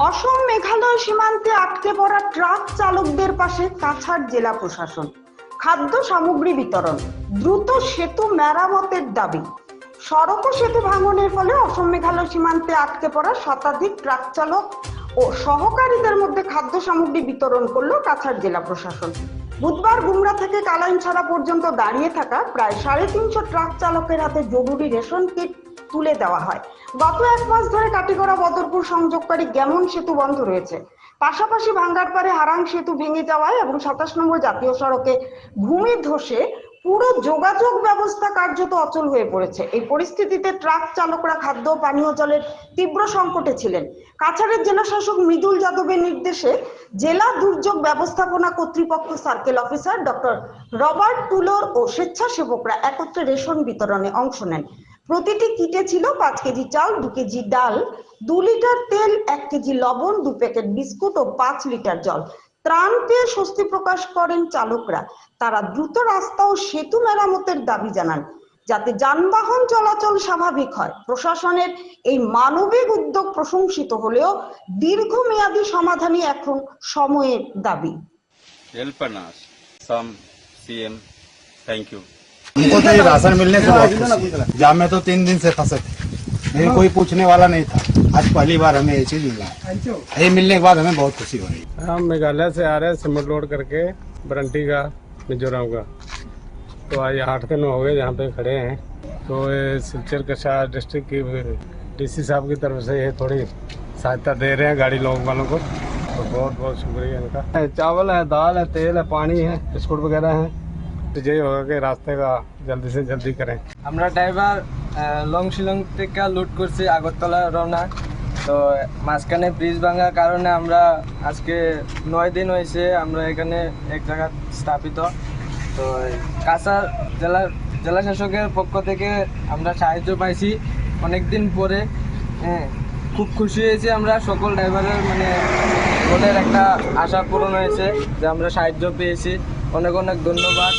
অসম মেঘালয় সীমান্তে আটকে পড়া ট্রাক চালকদের পাশে কাছাড় জেলা প্রশাসন। খাদ্য সামগ্রী বিতরণ, দ্রুত সেতু মেরামতের দাবি। সড়ক সেতু ভাঙনের ফলে অসম মেঘালয় সীমান্তে আটকে পড়া শতাধিক ট্রাক চালক ও সহকারীদের মধ্যে খাদ্য সামগ্রী বিতরণ করল কাছাড় জেলা প্রশাসন। বুধবার গুমরা থেকে কালাইন ছাড়া পর্যন্ত দাঁড়িয়ে থাকা প্রায় সাড়ে তিনশো ট্রাক চালকের হাতে জরুরি রেশন কিট তুলে দেওয়া হয়। গত এক মাস ধরে কাটিগড়া বদরপুর সংযোগকারী গ্যামন সেতু বন্ধ রয়েছে। পাশাপাশি ভাঙ্গারপাড়ে হারাং সেতু ভেঙে যাওয়ায় এবং সাতাশ নম্বর জাতীয় সড়কে ভূমি ধসে পুরো যোগাযোগ ব্যবস্থা কার্যত অচল হয়ে পড়েছে। এই পরিস্থিতিতে ট্রাক চালকরা খাদ্য পানীয় জলের তীব্র সংকটে ছিলেন। কাছাড়ের জেলা শাসক মৃদুল যাদবের নির্দেশে জেলা দুর্যোগ ব্যবস্থাপনা কর্তৃপক্ষ সার্কেল অফিসার ডক্টর রবার্ট টুলোর ও স্বেচ্ছাসেবকরা একত্রে রেশন বিতরণে অংশ নেন। প্রতিটি কিটে ছিল পাঁচ কেজি চাল দু কেজি ডাল, দু লিটার তেল, এক কেজি লবণ, দু প্যাকেট বিস্কুট ও পাঁচ লিটার জল। ত্রাণ পেয়ে স্বস্তি প্রকাশ করেন চালকরা। তারা দ্রুত রাস্তা ও সেতু মেরামতের দাবি জানান, যাতে যানবাহন চলাচল স্বাভাবিক হয়। প্রশাসনের এই মানবিক উদ্যোগ প্রশংসিত হলেও দীর্ঘমেয়াদী সমাধানই এখন সময়ের দাবি। हमको तो ये राशन मिलने से बहुत खुशी जाम में तो तीन दिन से फंसे थे। लेकिन कोई पूछने वाला नहीं था। आज पहली बार हमें ये चीज़ मिला। है ये मिलने के बाद हमें बहुत खुशी हो रही है। हम मेघालय से आ रहे हैं सिमट लोड करके बरंटी का मिजोरम का। तो आज आठ दिन हो गए यहाँ पे खड़े हैं। तो ये सिलचर कशा डिस्ट्रिक्ट की डीसी साहब की तरफ़ से ये थोड़ी सहायता दे रहे हैं गाड़ी लोगों वालों को। तो बहुत बहुत शुक्रिया इनका। चावल है दाल है तेल है पानी है बिस्कुट वगैरह है। तो यही होगा कि रास्ते का जल्दी से जल्दी करें আমরা ড্রাইভার লং শিলং থেকে লুট করছি আগরতলা রওনা তো মাঝখানে ব্রিজ ভাঙার কারণে আমরা আজকে নয় দিন হয়েছে আমরা এখানে এক জায়গায় স্থাপিত তো কাছাড় জেলার জেলা শাসকের পক্ষ থেকে আমরা সাহায্য পাইছি অনেক দিন পরে হ্যাঁ খুব খুশি হয়েছি আমরা সকল ড্রাইভারের মানে ওদের একটা আশা পূরণ হয়েছে যে আমরা সাহায্য পেয়েছি অনেক অনেক ধন্যবাদ।